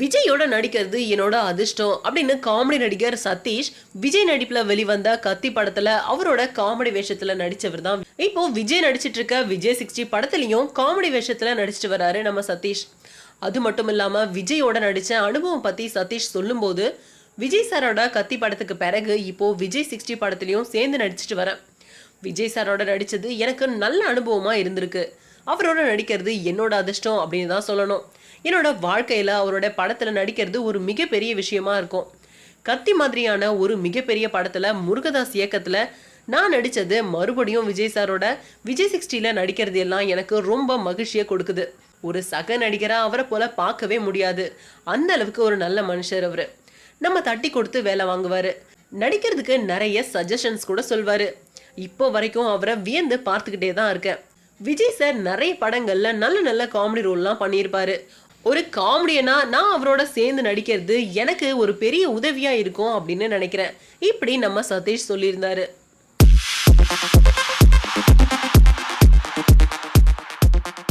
விஜயோட நடிக்கிறது என்னோட அதிர்ஷ்டம் அப்படின்னு காமெடி நடிகர் சதீஷ் விஜய் நடிப்புல வெளிவந்த கத்தி படத்துல அவரோட காமெடி வேஷத்துல நடிச்சவர் தான். இப்போ விஜய் நடிச்சிட்டு இருக்க விஜய் சிக்ஸ்டி படத்துலயும் காமெடி வேஷத்துல நடிச்சிட்டு வராரு நம்ம சதீஷ். அது மட்டும் இல்லாம விஜயோட நடிச்ச அனுபவம் பத்தி சதீஷ் சொல்லும்போது விஜய் சாரோட கத்தி படத்துக்கு பிறகு இப்போ விஜய் சிக்ஸ்டி படத்துலயும் சேர்ந்து நடிச்சிட்டு வரேன் விஜய் சாரோட நடிச்சது எனக்கு நல்ல அனுபவமா இருந்திருக்கு. அவரோட நடிக்கிறது என்னோட அதிர்ஷ்டம் அப்படின்னு தான் சொல்லணும். என்னோட வாழ்க்கையில் அவரோட படத்தில் நடிக்கிறது ஒரு மிகப்பெரிய விஷயமா இருக்கும். கத்தி மாதிரியான ஒரு மிகப்பெரிய படத்தில் முருகதாஸ் இயக்கத்தில் நான் நடித்தது மறுபடியும் விஜய் சாரோட விஜய் சிக்ஸ்டியில் நடிக்கிறது எல்லாம் எனக்கு ரொம்ப மகிழ்ச்சியை கொடுக்குது. ஒரு சக நடிகராக அவரை போல பார்க்கவே முடியாது. அந்த அளவுக்கு ஒரு நல்ல மனுஷர் அவர். நம்ம தட்டி கொடுத்து வேலை வாங்குவார். நடிக்கிறதுக்கு நிறைய சஜஷன்ஸ் கூட சொல்வார். இப்போ வரைக்கும் அவரை வியந்து பார்த்துக்கிட்டே தான் இருக்கேன். விஜய் சார் நிறைய படங்கள்ல நல்ல நல்ல காமெடி ரோல்லாம் பண்ணியிருப்பாரு. ஒரு காமெடியனா நான் அவரோட சேர்ந்து நடிக்கிறது எனக்கு ஒரு பெரிய உதவியா இருக்கும் அப்படின்னு நினைக்கிறேன். இப்படி நம்ம சதீஷ் சொல்லியிருந்தாரு.